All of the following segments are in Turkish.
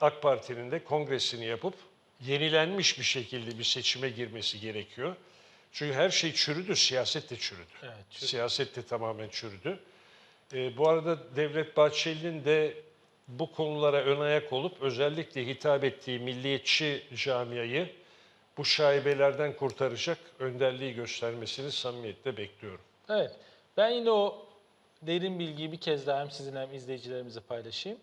AK Parti'nin de kongresini yapıp yenilenmiş bir şekilde bir seçime girmesi gerekiyor. Çünkü her şey çürüdü, siyaset de çürüdü. Evet, çürüdü. Siyaset de tamamen çürüdü. Ee, bu arada Devlet Bahçeli'nin de bu konulara ön ayak olup özellikle hitap ettiği milliyetçi camiayı bu şaibelerden kurtaracak önderliği göstermesini samimiyetle bekliyorum. Evet. Ben yine o derin bilgiyi bir kez daha hem sizin hem izleyicilerimize paylaşayım.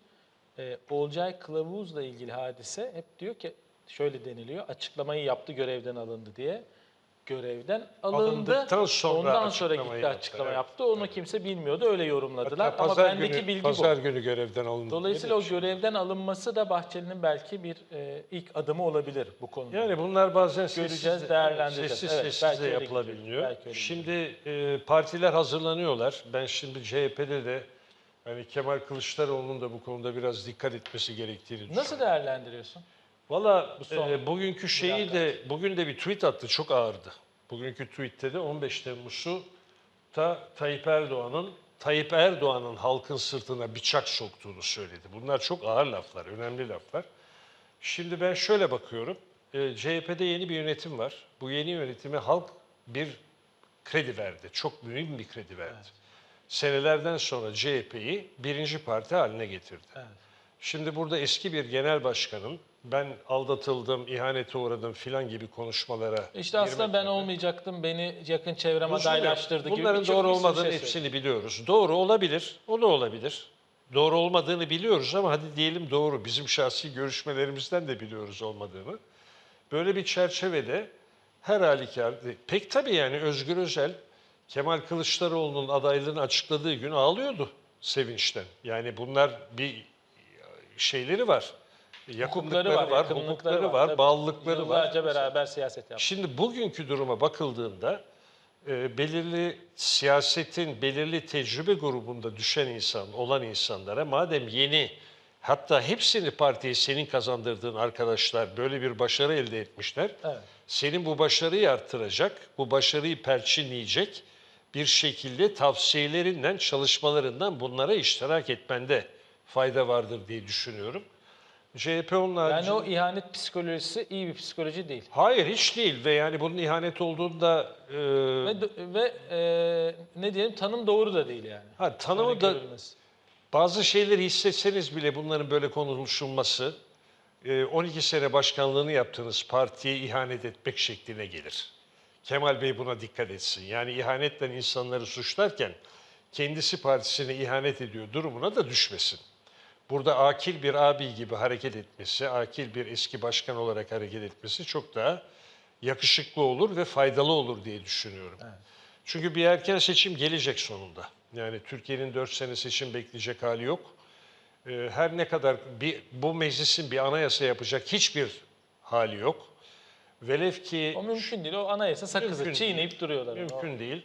Ee, Olcay Kılavuz'la ilgili hadise hep diyor ki şöyle deniliyor. Açıklamayı yaptı görevden alındı diye. Görevden alındı. Sonra ondan sonra gitti yaptı, açıklama evet. yaptı. Onu kimse bilmiyordu. Öyle yorumladılar. Hatta Ama pazar bendeki günü, bilgi pazar bu. günü görevden alındı. Dolayısıyla o görevden alınması da Bahçeli'nin belki bir e, ilk adımı olabilir bu konuda. Yani bunlar bazen Göreceğiz, sessiz, değerlendireceğiz. sessiz, Evet, sessiz belki de yapılabiliyor. belki Şimdi e, partiler hazırlanıyorlar. Ben şimdi CHP'de de hani Kemal Kılıçdaroğlu'nun da bu konuda biraz dikkat etmesi gerektiğini düşünüyorum. Nasıl değerlendiriyorsun? Valla Bu son e, bugünkü şeyi de bugün de bir tweet attı çok ağırdı. Bugünkü tweette de 15 Temmuz'u da Tayyip Erdoğan'ın Tayyip Erdoğan'ın halkın sırtına bıçak soktuğunu söyledi. Bunlar çok ağır laflar, önemli laflar. Şimdi ben şöyle bakıyorum. E, CHP'de yeni bir yönetim var. Bu yeni yönetime halk bir kredi verdi. Çok mühim bir kredi verdi. Senelerden sonra CHP'yi birinci parti haline getirdi. Evet. Şimdi burada eski bir genel başkanın ben aldatıldım, ihanete uğradım filan gibi konuşmalara İşte aslında ben yerine- olmayacaktım, beni yakın çevrem yok. adaylaştırdı gibi Bunların doğru olmadığını şey hepsini biliyoruz. Doğru olabilir, o da olabilir. Doğru olmadığını biliyoruz ama hadi diyelim doğru. Bizim şahsi görüşmelerimizden de biliyoruz olmadığını. Böyle bir çerçevede her halükarda, pek tabii yani Özgür Özel, Kemal Kılıçdaroğlu'nun adaylığını açıkladığı gün ağlıyordu sevinçten. Yani bunlar bir şeyleri var. Yakınlıkları var, yakınlıkları hukukları var, Tabii. bağlılıkları var. Yıllarca beraber siyaset yaptı. Şimdi bugünkü duruma bakıldığında e, belirli siyasetin belirli tecrübe grubunda düşen insan olan insanlara madem yeni hatta hepsini partiye senin kazandırdığın arkadaşlar böyle bir başarı elde etmişler. Evet. Senin bu başarıyı arttıracak, bu başarıyı perçinleyecek bir şekilde tavsiyelerinden, çalışmalarından bunlara iştirak etmende fayda vardır diye düşünüyorum. CHP onun Yani o ihanet psikolojisi iyi bir psikoloji değil. Hayır hiç değil ve yani bunun ihanet olduğunda e, Ve, ve e, ne diyelim tanım doğru da değil yani. ha, tanımı Öyle da görülmesi. bazı şeyleri hissetseniz bile bunların böyle konuşulması e, 12 sene başkanlığını yaptığınız partiye ihanet etmek şekline gelir. Kemal Bey buna dikkat etsin. Yani ihanetle insanları suçlarken kendisi partisine ihanet ediyor durumuna da düşmesin. Burada akil bir abi gibi hareket etmesi, akil bir eski başkan olarak hareket etmesi çok daha yakışıklı olur ve faydalı olur diye düşünüyorum. Çünkü bir erken seçim gelecek sonunda. Yani Türkiye'nin 4 sene seçim bekleyecek hali yok. Ee, Her ne kadar bir, bu meclisin bir anayasa yapacak hiçbir hali yok. Velev ki O mümkün değil. O anayasa sakızı Mümkün çiğneyip duruyorlar. mümkün değil.